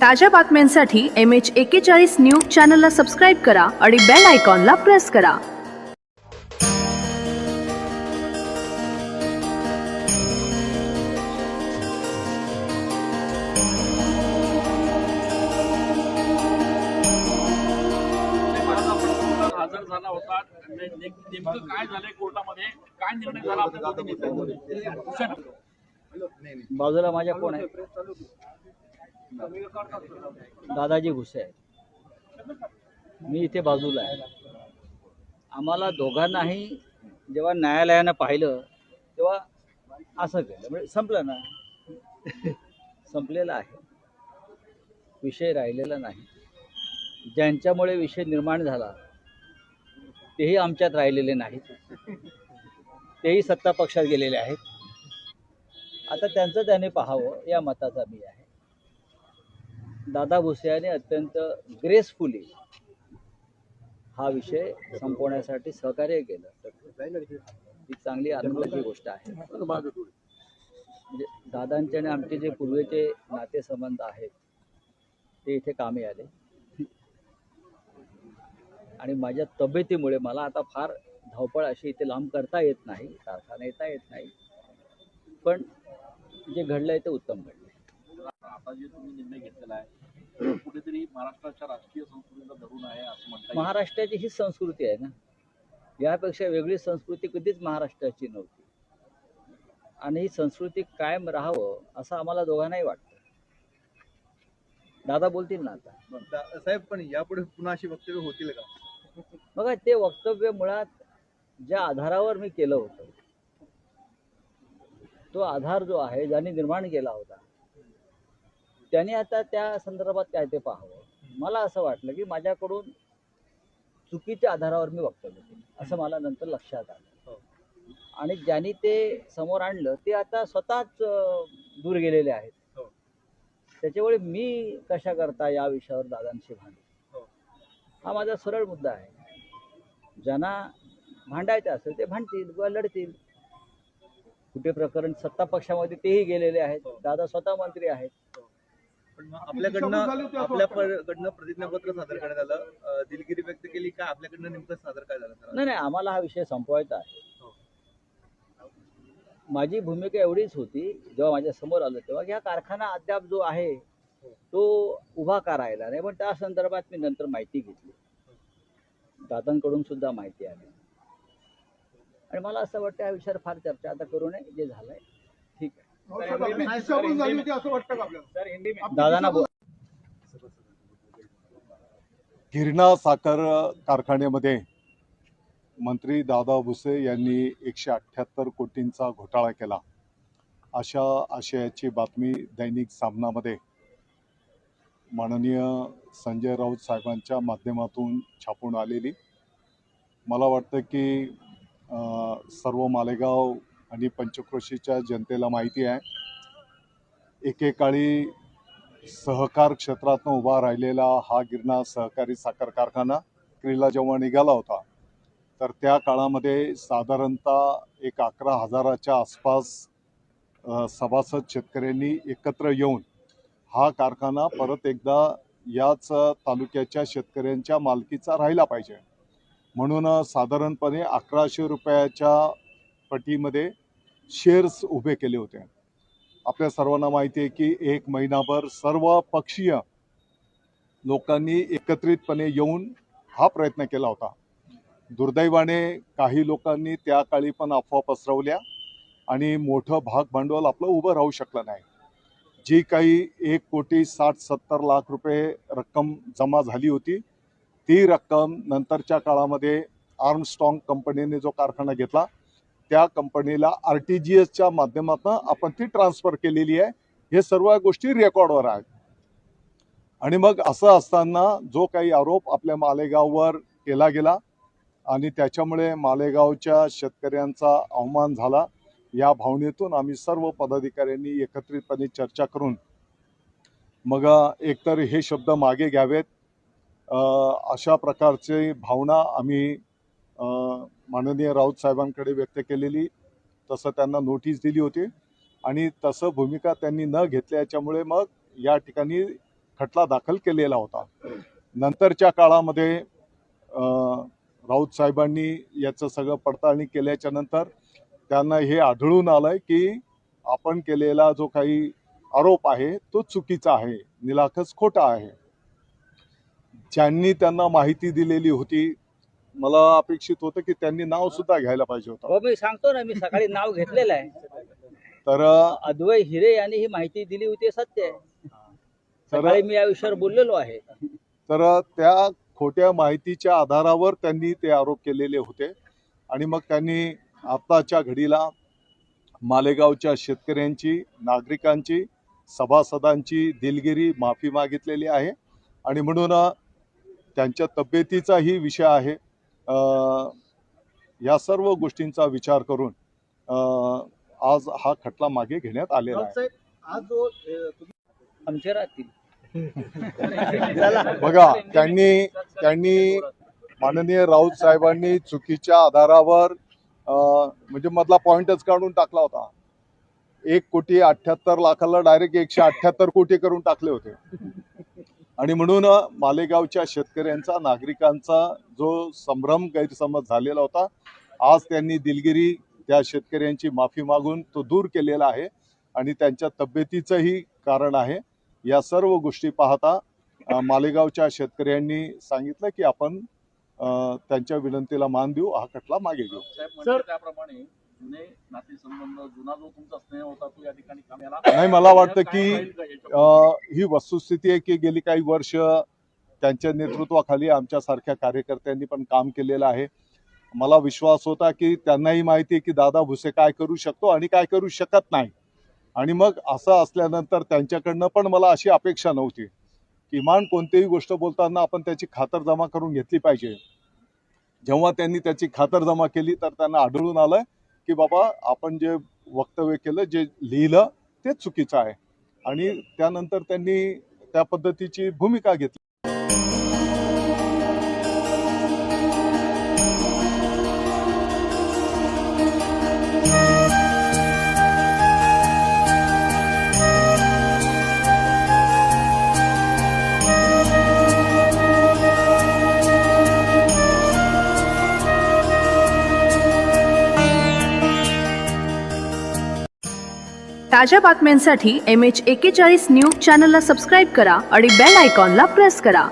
ताज्या बातम्यांसाठी M H एक्केचाळीस न्यूज चॅनलला सबस्क्राईब करा आणि बेल आयकॉनला प्रेस करा. कोर्टात हजर झाला होता. ने- ने- नेमकं काय झालंय कोर्टामध्ये? काय निर्णय झाला आपल्या दोन्ही नेत्यांमध्ये भूषण बाजूला माझ्या कोण आहे? दादाजी घुसे आहेत. मी इथे बाजूला आहे. आम्हाला दोघांनाही जेव्हा न्यायालयानं पाहिलं तेव्हा असं केलं. म्हणजे संपलं ना. संपलेलं आहे. विषय राहिलेला नाही. ज्यांच्यामुळे विषय निर्माण झाला तेही आमच्यात राहिलेले नाहीत. तेही सत्ता पक्षात गेलेले आहेत. आता त्यांचं त्याने पाहावं या मताचा मी आहे. दादा भुसे यांनी अत्यंत ग्रेसफुली हा विषय संपवण्यासाठी सहकार्य केलं. ही चांगली आनंदाची गोष्ट आहे. म्हणजे दादांचे आणि आमचे जे पूर्वीचे नातेसंबंध आहेत ते इथे कामी आले. आणि माझ्या तब्येतीमुळे मला आता फार धावपळ अशी इथे लांब करता येत नाही कारखाना येता येत नाही. पण जे घडलंय ते उत्तम घडलं आता जे तुम्ही निर्णय घेतलेला आहे कुठेतरी महाराष्ट्राच्या राजकीय संस्कृतीला धरून आहे असं म्हणता येईल. महाराष्ट्राची ही संस्कृती आहे ना? यापेक्षा वेगळी संस्कृती कधीच महाराष्ट्राची नव्हती. आणि ही संस्कृती कायम राहावं असं आम्हाला दोघांनाही वाटतं. दादा बोलतील ना आता? साहेब पण यापुढे पुन्हा अशी वक्तव्य होतील का? बघा ते वक्तव्य मुळात ज्या आधारावर मी केलं होतं तो आधार जो आहे ज्यांनी निर्माण केला होता त्याने आता त्या संदर्भात काय ते पाहावं. मला असं वाटलं की माझ्याकडून चुकीच्या आधारावर मी वक्तव्य केलं. असं मला नंतर लक्षात आलं. आणि ज्यांनी ते समोर आणलं ते आता स्वतःच दूर गेलेले आहेत. हो. त्याच्यामुळे मी कशा करता या विषयावर दादांशी भांडू? हो. हा माझा सरळ मुद्दा आहे. ज्यांना भांडायचं असेल ते भांडतील किंवा लढतील. कुठे प्रकरण सत्ता पक्षामध्ये तेही गेलेले आहेत. दादा स्वतः मंत्री आहेत. पण मग आपल्याकडनं आपल्याकडनं प्रतिज्ञापत्र सादर करण्यात आलं. दिलगिरी व्यक्त केली का? आपल्याकडनं नेमकं सादर काय झालं नाही नाही आम्हाला हा विषय संपवायचा आहे. हो. माझी भूमिका एवढीच होती जेव्हा माझ्यासमोर आलं तेव्हा की हा कारखाना अद्याप जो आहे तो उभा करायला नाही? पण त्या संदर्भात मी नंतर माहिती घेतली. दादांकडून सुद्धा माहिती आली. आणि मला असं वाटतं या विषयावर फार चर्चा आता करू नये जे झालंय ठीक आहे. गिरणा साखर कारखान्यामध्ये मंत्री दादा भुसे यांनी एकशे अठ्ठ्याहत्तर कोटींचा घोटाळा केला. अशा आशयाची बातमी दैनिक सामनामध्ये. माननीय संजय राऊत साहेबांच्या माध्यमातून छापून आलेली. मला वाटतं की अं, सर्व मालेगाव आणि पंचक्रोशीच्या जनतेला माहिती आहे. एकेकाळी सहकार क्षेत्रातनं उभा राहिलेला हा गिरणा सहकारी साखर कारखाना क्रीला जेव्हा निघाला होता तर त्या काळामध्ये साधारणतः एक अकरा हजाराच्या आसपास सभासद शेतकऱ्यांनी एकत्र येऊन हा कारखाना परत एकदा याच तालुक्याच्या शेतकऱ्यांच्या मालकीचा राहिला पाहिजे. म्हणून साधारणपणे अकराशे रुपयाच्या पटीमध्ये शेअर्स उभे केले होते. आपल्या सर्वांना माहिती आहे की एक महिनाभर सर्व पक्षीय लोकांनी एकत्रितपणे येऊन हा प्रयत्न केला होता. दुर्दैवाने काही लोकांनी त्या काळी पण अफवा पसरवल्या आणि मोठं भाग भांडवल आपलं उभं राहू शकलं नाही. जी काही एक कोटी साठ सत्तर लाख रुपये रक्कम जमा झाली होती ती रक्कम नंतरच्या काळामध्ये आर्मस्ट्रॉंग कंपनीने जो कारखाना घेतला त्या कंपनीला आर टी जी एसच्या माध्यमातून आपण ती ट्रान्सफर केलेली आहे. हे सर्व गोष्टी रेकॉर्डवर आहेत. आणि मग असं असताना जो काही आरोप आपल्या मालेगाववर केला गेला आणि त्याच्यामुळे मालेगावच्या शेतकऱ्यांचा अवमान झाला या भावनेतून आम्ही सर्व पदाधिकाऱ्यांनी एकत्रितपणे चर्चा करून मग एकतर हे शब्द मागे घ्यावेत. अशा प्रकारचे भावना आम्ही माननीय राऊत साहेबांकडे व्यक्त केलेली तसं त्यांना नोटीस दिली होती. आणि तसं भूमिका त्यांनी न घेतल्याच्यामुळे मग या ठिकाणी खटला दाखल केलेला होता. नंतरच्या काळामध्ये राऊत साहेबांनी याचं सगळं पडताळणी केल्याच्यानंतर त्यांना हे आढळून आलंय की आपण केलेला जो काही आरोप आहे तो चुकीचा आहे निलाखस खोटा आहे. ज्यांनी त्यांना माहिती दिलेली होती मला अपेक्षित होतं की त्यांनी नाव सुद्धा घ्यायला पाहिजे होतं. हो मी सांगतो ना मी सकाळी नाव घेतलेलं आहे. तर अद्वय हिरे यांनी ही माहिती दिली होती सत्य आहे. सकाळी मी या विषयावर बोललेलो आहे. तर त्या खोट्या माहितीच्या आधारावर त्यांनी ते आरोप केलेले होते. आणि मग त्यांनी आत्ताच्या घडीला मालेगावच्या शेतकऱ्यांची नागरिकांची सभासदांची दिलगिरी माफी मागितलेली आहे. आणि म्हणून त्यांच्या तब्येतीचाही विषय आहे. अ, या सर्व गोष्टींचा विचार करून अ, आज हा खटला मागे घेण्यात आलेला आहे. साहेब आज जो राहतील. बघा त्यांनी त्यांनी माननीय राऊत साहेबांनी चुकीच्या आधारावर अं, म्हणजे मधला पॉइंटच काढून टाकला होता. एक कोटी अठ्याहत्तर लाखाला डायरेक्ट एकशे अठ्याहत्तर कोटी करून टाकले होते. आणि म्हणून मालेगावच्या शेतकऱ्यांचा नागरिकांचा जो संभ्रम गैरसमज झालेला होता आज त्यांनी दिलगिरी त्या शेतकऱ्यांची माफी मागून तो दूर केलेला आहे आणि त्यांच्या तब्येतीचंही कारण आहे. या सर्व गोष्टी पाहता मालेगावच्या शेतकऱ्यांनी सांगितलं की आपण त्यांच्या विनंतीला मान देऊ हा खटला मागे घेऊ. म्हणतात त्याप्रमाणे नाही मला वाटतं की ही वस्तुस्थिती आहे की गेली काही वर्ष त्यांच्या नेतृत्वाखाली आमच्यासारख्या कार्यकर्त्यांनी पण काम केलेलं आहे. मला विश्वास होता की त्यांनाही माहिती आहे की दादा भुसे काय करू शकतो आणि काय करू शकत नाही. आणि मग असं असल्यानंतर त्यांच्याकडनं पण मला अशी अपेक्षा नव्हती. किमान कोणतीही गोष्ट बोलताना आपण त्याची खातरजमा करून घेतली पाहिजे. जेव्हा त्यांनी त्याची खातरजमा केली तर त्यांना आढळून आलं की बाबा आपण जे वक्तव्य केलं जे लिहिलं ते चुकीचं आहे. आणि त्यानंतर त्यांनी त्या पद्धतीची भूमिका घेतली. ताज्या बातम्यांसाठी एम एच एकेचाळीस न्यूज चॅनलला सबस्क्राईब करा आणि बेल आयकॉनला प्रेस करा.